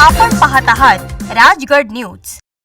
आपण पाहत आहात राजगड न्यूज.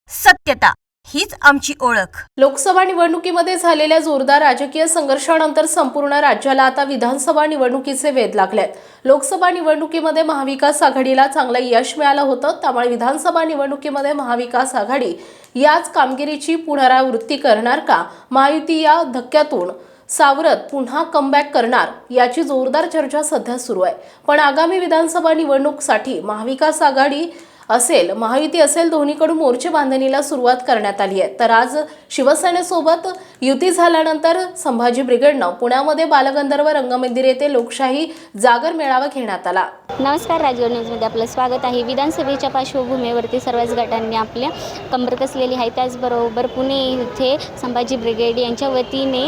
सत्यता हीच आमची ओळख. लोकसभा निवडणुकीमध्ये झालेल्या जोरदार राजकीय संघर्षानंतर संपूर्ण राज्याला आता विधानसभा निवडणुकीचे वेध लागलेत. लोकसभा निवडणुकीमध्ये महाविकास आघाडीला चांगलं यश मिळालं होतं त्यामुळे विधानसभा निवडणुकीमध्ये महाविकास आघाडी याच कामगिरीची पुनरावृत्ती करणार का? महायुती या धक्क्यातून. सावरत पुन्हा कमबॅक करणार याची जोरदार चर्चा सध्या सुरू आहे. पण आगामी विधानसभा निवडणूकसाठी महाविकास आघाडी असेल महायुती असेल दोन्हीकडून मोर्चे बांधणीला सुरुवात करण्यात आली आहे. तर आज शिवसेनेसोबत युती झाल्यानंतर संभाजी ब्रिगेडनं पुण्यामध्ये बालगंधर्व रंगमंदिर येथे लोकशाही जागर मेळावा घेण्यात आला. नमस्कार राजगड न्यूजमध्ये आपलं स्वागत आहे. विधानसभेच्या पार्श्वभूमीवरती सर्वच गटांनी आपल्या कंबर कसलेली आहे. त्याचबरोबर पुणे येथे संभाजी ब्रिगेड यांच्या वतीने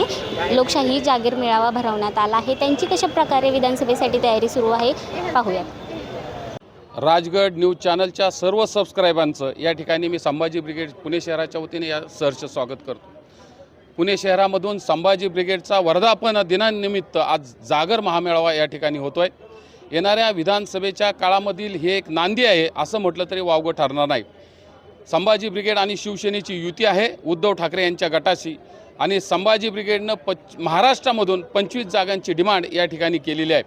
लोकशाही जागीर मेळावा भरवण्यात आला आहे. त्यांची कशा प्रकारे विधानसभेसाठी तयारी सुरू आहे पाहूयात. राजगड न्यूज चॅनलच्या सर्व सबस्क्रायबांचं या ठिकाणी मी संभाजी ब्रिगेड पुणे शहराच्या वतीने या सरचं स्वागत करतो. पुणे शहरामधून संभाजी ब्रिगेडचा वर्धापन दिनानिमित्त आज जागर महामेळावा या ठिकाणी होतो आहे येणाऱ्या विधानसभेच्या काळामधील हे एक नांदी आहे असं म्हटलं तरी वावगं ठरणार नाही. संभाजी ब्रिगेड आणि शिवसेनेची युती आहे उद्धव ठाकरे यांच्या गटाशी आणि संभाजी ब्रिगेडनं पच महाराष्ट्रामधून पंचवीस जागांची डिमांड या ठिकाणी केलेली आहे.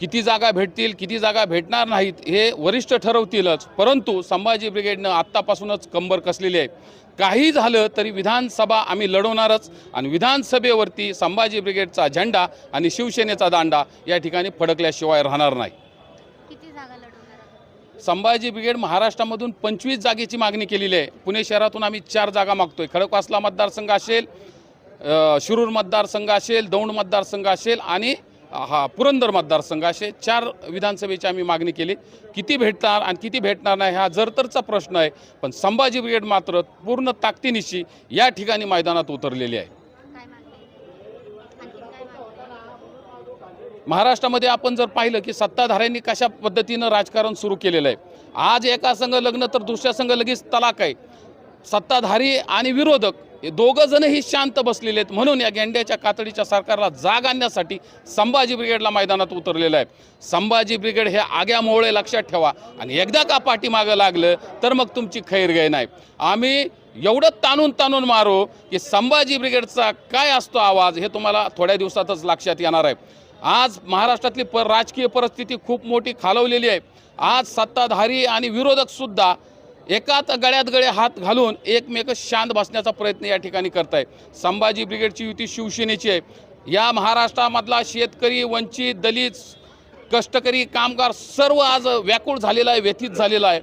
किती जागा भेटतील किती जागा भेटणार नाहीत हे वरिष्ठ ठरवतीलच. परंतु संभाजी ब्रिगेडनं आत्तापासूनच कंबर कसलेली आहे. काही झालं तरी विधानसभा आम्ही लढवणारच आणि विधानसभेवरती संभाजी ब्रिगेडचा झेंडा आणि शिवसेनेचा दांडा या ठिकाणी फडकल्याशिवाय राहणार नाही. संभाजी ब्रिगेड महाराष्ट्रामधून पंचवीस जागेची मागणी केलेली आहे. पुणे शहरातून आम्ही चार जागा मागतोय. खडकवासला मतदारसंघ असेल शिरूर मतदारसंघ असेल दौंड मतदारसंघ असेल आणि हा पुरंदर मतदारसंघ असे चार विधानसभेची आम्ही मागणी केली. किती भेटणार आणि किती भेटणार नाही हा जरतरचा प्रश्न आहे. पण संभाजी ब्रिगेड मात्र पूर्ण ताकदीनिशी या ठिकाणी मैदानात उतरलेली आहे. महाराष्ट्रामध्ये आपण जर पाहिलं की सत्ताधाऱ्यांनी कशा पद्धतीनं राजकारण सुरू केलेलं आहे. आज एका संघ लग्न तर दुसऱ्या संघ लगेच तलाक आहे. सत्ताधारी आणि विरोधक हे दोघं जणही शांत बसलेले आहेत. म्हणून या गेंड्याच्या कातडीच्या सरकारला जाग आणण्यासाठी संभाजी ब्रिगेडला मैदानात उतरलेलं आहे. संभाजी ब्रिगेड हे आग्यामोळे लक्षात ठेवा. आणि एकदा का पाठीमागं लागलं तर मग तुमची खैर गय नाही. आम्ही एवढं ताणून ताणून मारू की संभाजी ब्रिगेडचा काय असतो आवाज हे तुम्हाला थोड्या दिवसातच लक्षात येणार आहे. आज महाराष्ट्रातली प राजकीय परिस्थिती खूप मोठी खालवलेली आहे. आज सत्ताधारी आणि विरोधकसुद्धा एकाच गळ्यात गळे हात घालून एकमेक शांत बसण्याचा प्रयत्न या ठिकाणी करत आहे संभाजी ब्रिगेडची युती शिवसेनेची आहे. या महाराष्ट्रामधला शेतकरी वंचित दलित कष्टकरी कामगार सर्व आज व्याकुळ झालेला आहे व्यथित झालेला आहे.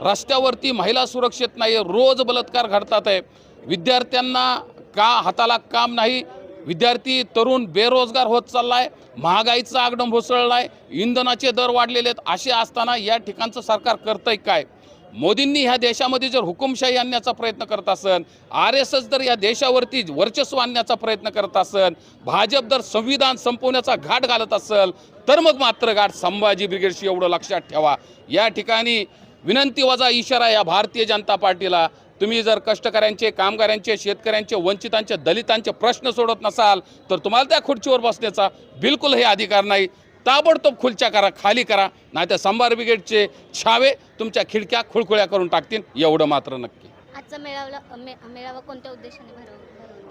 रस्त्यावरती महिला सुरक्षित नाही रोज बलात्कार घडतात आहे. विद्यार्थ्यांना का हाताला काम नाही? विद्यार्थी तरुण बेरोजगार होत चालला आहे महागाईचा आगडम होसळला आहे इंधनाचे दर वाढलेले आहेत. असे असताना या ठिकाणचं सरकार करतंय काय? मोदींनी ह्या देशामध्ये जर हुकुमशाही आणण्याचा प्रयत्न करत असन आर एस एस जर या देशावरती वर्चस्व आणण्याचा प्रयत्न करत असन भाजप जर संविधान संपवण्याचा घाट घालत असेल तर मग मात्र घाट संभाजी ब्रिगेडशी एवढं लक्षात ठेवा. या ठिकाणी विनंती वजा इशारा या भारतीय जनता पार्टीला तुम्ही जर कष्टकऱ्यांचे कामगारांचे शेतकऱ्यांचे वंचितांचे दलितांचे प्रश्न सोडत नसाल तर तुम्हाला त्या खुर्चीवर बसण्याचा बिलकुल हे अधिकार नाही. ताबडतोब खुर्च्या करा खाली करा नाहीतर संभार ब्रिगेडचे छावे तुमच्या खिडक्या खुळखुळ्या करून टाकतील एवढं मात्र नक्की. आजचा मेळावा मे मेळावा कोणत्या उद्देशाने भरव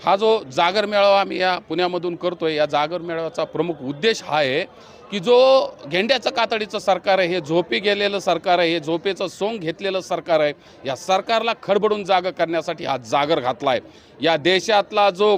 हा जो जागर मेळावा आम्ही या पुण्यामधून करतोय या जागर मेळाव्याचा प्रमुख उद्देश हा आहे की जो गेंड्याचं कातडीचं सरकार आहे हे झोपी गेलेलं सरकार आहे हे झोपेचं सोंग घेतलेलं सरकार आहे या सरकारला खडबडून जागा करण्यासाठी हा जागर घातला आहे या देशातला जो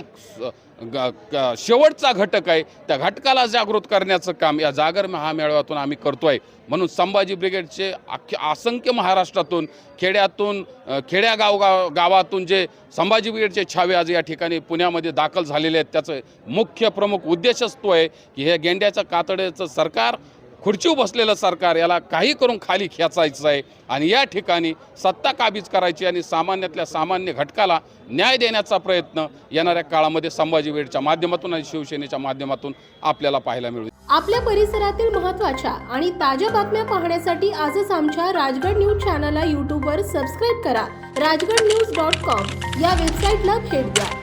शेवटचा घटक आहे. त्या घटकाला जागृत करण्याचं काम या जागर महामेळाव्यातून आम्ही करतो आहे म्हणून संभाजी ब्रिगेडचे अख्खे असंख्य महाराष्ट्रातून खेड्यातून खेड्या गाव गावातून जे संभाजी ब्रिगेडचे छावे आज या ठिकाणी पुण्यामध्ये दाखल झालेले आहेत त्याचं मुख्य प्रमुख उद्देशच तो आहे की हे गेंड्याच्या कातड्याचं सरकार खुर्चीव बसलेलं सरकार याला काही करून खाली खेचायचं आहे. आणि या ठिकाणी सत्ता काबीज करायची आणि सामान्यातल्या सामान्य घटकाला न्याय देण्याचा प्रयत्न येणाऱ्या काळामध्ये संभाजी वेडच्या माध्यमातून आणि शिवसेनेच्या माध्यमातून आपल्याला पाहायला मिळू. आपल्या परिसरातील महत्त्वाच्या आणि ताज्या बातम्या पाहण्यासाठी आजच आमच्या राजगड न्यूज चॅनलला यूट्यूबवर सबस्क्राईब करा. राजगड न्यूज डॉट कॉम या वेबसाईटला भेट द्या.